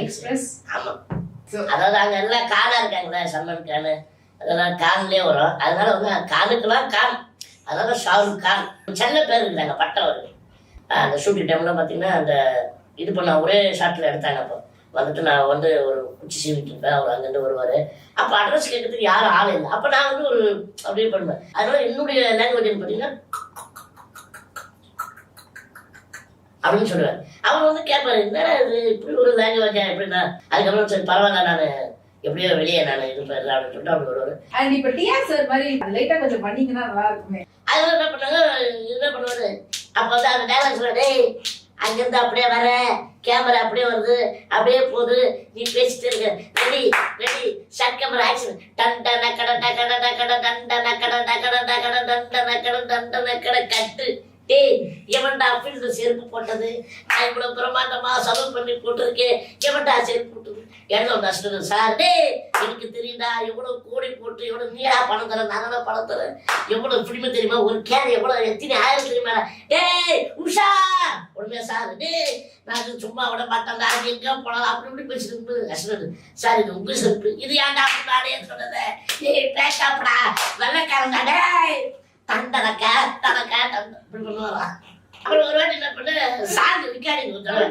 Express. ஆமா. அதாவது அங்க எல்லாம் கானா இருக்காங்களே சல்மான் கான். அதெல்லாம் கான்லேயே வரும். அதனால வந்து கானுக்கெல்லாம் கான். அதனால ஷாருக் கான். சென்னை பேர் இருந்தாங்க பட்டம் வருது அந்த ஷூட்டிங் டைம்ல பாத்தீங்கன்னா அந்த இது பண்ண ஒரே ஷாட்டில் எடுத்தாங்க அப்போ. வந்துட்டு நான் வந்து ஒரு குச்சி சீவிட்டு இருப்பேன் அவர் அங்கிருந்து வருவாரு. அப்போ அட்ரஸ் கேட்கறதுக்கு யாரும் ஆள் இல்லை. அப்போ நான் வந்து ஒரு அப்படியே பண்ணுவேன். அதனால என்னுடைய லாங்குவேஜ் பார்த்தீங்கன்னா அப்படின்னு சொல்லுவேன். அவர் வந்து கேட்பாரு என்ன இது? இப்படி ஒரு லாங்குவேஜா எப்படின்னா அதுக்கப்புறம் சரி பரவாயில்ல நான் எப்படியோ வெளியே நான் இருப்பேன் அப்படின்னு சொல்லிட்டு அப்படி வருவாரு. and இப்ப டிஆர் சார் மாதிரி லைட்டா கொஞ்சம் பண்ணீங்கன்னா நல்லா இருக்குமே. அது என்ன பண்ணாங்க என்ன பண்ணுவாரு? அப்போ வந்து அந்த டேலாக் சொல்ல டேய் அங்கிருந்து அப்படியே வர. கேமரா அப்படியே வருது. அப்படியே போகுது. நீ பேசிட்டு இருக்க. Ready ready shot camera action ton டன் நக்கட டக்கட டக்கட டன் டன் நக்கட டக்கட டக்கட டன் டன் நக்கட டன் டன் நக்கட கட்டு டேய் எவன்டா செருப்பு போட்டது? நான் இவ்வளவு பிரமாண்டமாக செலவு பண்ணி போட்டிருக்கேன் எவன்டா செருப்பு போட்டது? என்ன நஷ்டம் சார் டே எனக்கு தெரியும்டா எவ்வளோ கோடி போட்டு எவ்வளவு நீடா பணம் தரேன் நானா பணம் தரேன். எவ்வளவு பிடிமை தெரியுமா? ஒரு கேன் எவ்வளவு எத்தனை ஆயிரம் தெரியுமா? டேய் உஷா! உடனே சார் டேய் நான் சும்மா விட மாட்டேன் நான் எங்கே போனோம் அப்படி இப்படி பேசிட்டு இருக்கு சார் இது உங்க செருப்பு. இது ஏன்டா நானே சொன்னது ஏய் பேசாப்படா வெள்ளக்காரன் டேய். தண்டனக்க தனக்க தண்ட இப்படி பண்ணுவாரா? அப்புறம் ஒரு வாட்டி என்ன பண்ண சாங் ரெக்கார்டிங் கொடுத்தாங்க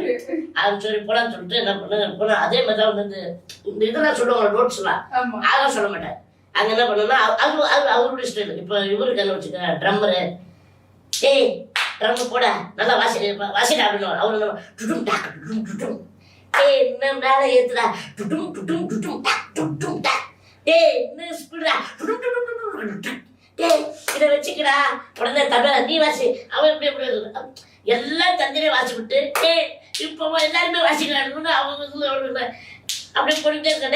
அது சரி போலான்னு சொல்லிட்டு என்ன பண்ண போனா அதே மாதிரி தான் வந்து இந்த இதெல்லாம் சொல்லுவாங்க நோட்ஸ்லாம் அதெல்லாம் சொல்ல மாட்டேன் அங்க என்ன பண்ணுன்னா அது அது அவருடைய ஸ்டைல் இப்போ இவருக்கு என்ன வச்சுக்க ட்ரம்மரு ஏய் ட்ரம் போட நல்லா வாசி வாசிடா அப்படின்னு அவரு என்ன டுடும் டாக் டுடும் டுடும். ஏய் இன்னும் மேலே ஏத்துடா டுடும் டுடும் டுடும் டாக் டுடும் டாக். டேய் இன்னும் ஸ்பீடா டுடும் டுடும் டுடும். இதை வச்சுக்கடா உடனே தமிழ் நீ வாசி அவன் எப்படி எப்படி எல்லாம் தந்திரியை வாசி விட்டு டே இப்போ எல்லாருமே வாசிக்கிறாங்கன்னு அவங்க அப்படியே போட்டுட்டே இருக்க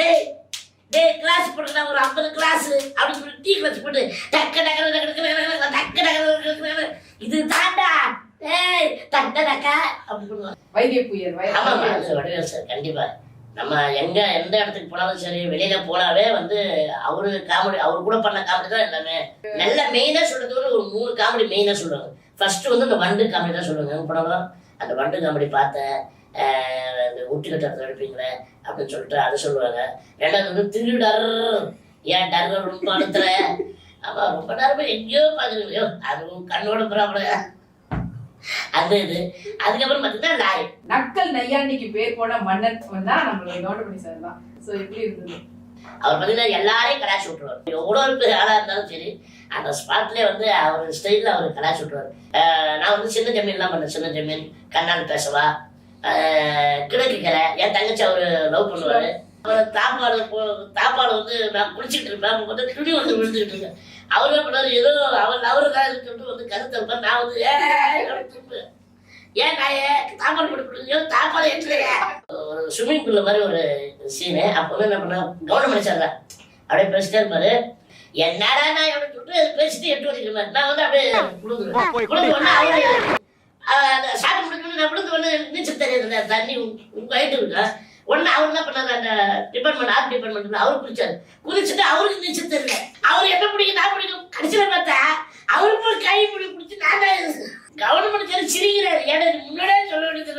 டே கிளாஸ் போட்டுக்கலாம் ஒரு ஐம்பது கிளாஸ் அப்படின்னு சொல்லி டீ கிளாஸ் போட்டு டக்கு டக்கு டக்கு டக்கு டக்கு இது தாண்டா ஏய் தக்க தக்க அப்படின்னு வைத்திய புயல் ஆமாம் கண்டிப்பாக நம்ம எங்க எந்த இடத்துக்கு போனாலும் சரி வெளியில போனாவே வந்து அவரு காமெடி அவர் கூட பண்ண காமெடி தான் எல்லாமே. நல்ல மெயினா சொல்றது ஒரு மூணு காமெடி மெயினா சொல்லுவாங்க ஃபர்ஸ்ட் வந்து இந்த வண்டு காமெடி தான் சொல்லுவாங்க எங்க போனாலும் அந்த வண்டு காமெடி பார்த்தேன். இந்த ஊட்டி கட்டத்தில் எடுப்பீங்களே அப்படின்னு சொல்லிட்டு அதை சொல்லுவாங்க. ரெண்டாவது வந்து திருடர். ஏன் டர் ரொம்ப அழுத்துற ஆமா ரொம்ப நேரமா எங்கேயோ பாத்துக்கலையோ அதுவும் கண்ணோட ப்ராப்ளம் அந்த இது. அதுக்கப்புறம் பார்த்தீங்கன்னா லாரி. நக்கல் நையாண்டிக்கு பேர் போன மன்னன் தான் நம்மளுடைய கவுண்டமணி சார் தான். சோ எப்படி இருந்தது. அவர் பார்த்தீங்கன்னா எல்லாரையும் கலாச்சி விட்டுருவார். எவ்வளோ பெரிய ஆளாக இருந்தாலும் சரி அந்த ஸ்பாட்லேயே வந்து அவர் ஸ்டைலில் அவர் கலாச்சி விட்டுருவார். நான் வந்து சின்ன ஜமீன்லாம் பண்ணேன் சின்ன ஜமீன். கண்ணால் பேசவா? கிழக்கு கிளை என் தங்கச்சி அவர் லவ் பண்ணுவார். அவர் தாப்பாடு தாப்பாடு வந்து நான் குளிச்சுட்டு இருப்பேன். வந்து துணி வந்து விழுந்துக்கிட்டு இருக்கேன். அவர் பண்ணாரு? ஏதோ அவர் சொல்லிட்டு வந்து கருத்து இருப்பேன் நான் வந்து ஏன் நான் தாப்பாடு கொடுக்கலையோ தாப்பாடு ஏற்றலையா ஒரு ஸ்விம்மிங் பூல்ல மாதிரி ஒரு சீனு அப்போ வந்து என்ன பண்ண கவனம் பண்ணிச்சாங்க அப்படியே பேசிட்டே இருப்பாரு. என்னடா நான் எப்படி சொல்லிட்டு பேசிட்டு எட்டு வச்சுக்கிறேன் நான் வந்து அப்படியே குடுக்குறேன் குடுக்க உடனே அவரு சாப்பிட்டு முடிக்கணும் நான் விழுந்து வந்து நீச்சல் தெரியாது தண்ணி உங்க- உங்க ஹைட்டு இருக்கா உடனே அவர் என்ன பண்ணாரு அந்த டிபார்ட்மெண்ட் ஆர்ட் டிபார்ட்மெண்ட்ல அவர் குளிச்சாரு குளிச்சுட்டு அவருக்கு நீச்சல் தெரியல. அவர் என்ன பிடிக்கும் நான் பிடிக்கும்? கடைசியில பார்த்தா அவருக்கு கை பிடி பிடிச்சி நான் கவர்மெண்ட் சரி சிரிக்கிறாரு. ஏன்னா முன்னாடியே சொல்ல வேண்டியது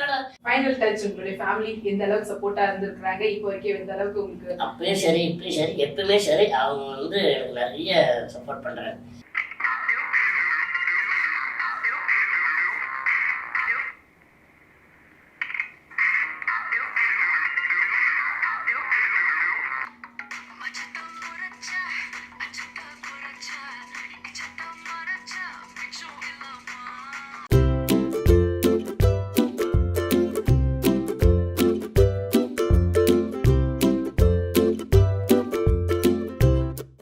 ஃபைனல் டச் உங்களுடைய ஃபேமிலி எந்த அளவுக்கு சப்போர்ட்டா இருந்திருக்காங்க இப்போ வரைக்கும் எந்த அளவுக்கு உங்களுக்கு அப்பயும் சரி இப்பயும் சரி எப்பயுமே சரி. அவங்க வந்து எனக்கு நிறைய சப்போர்ட் பண்றாங்க.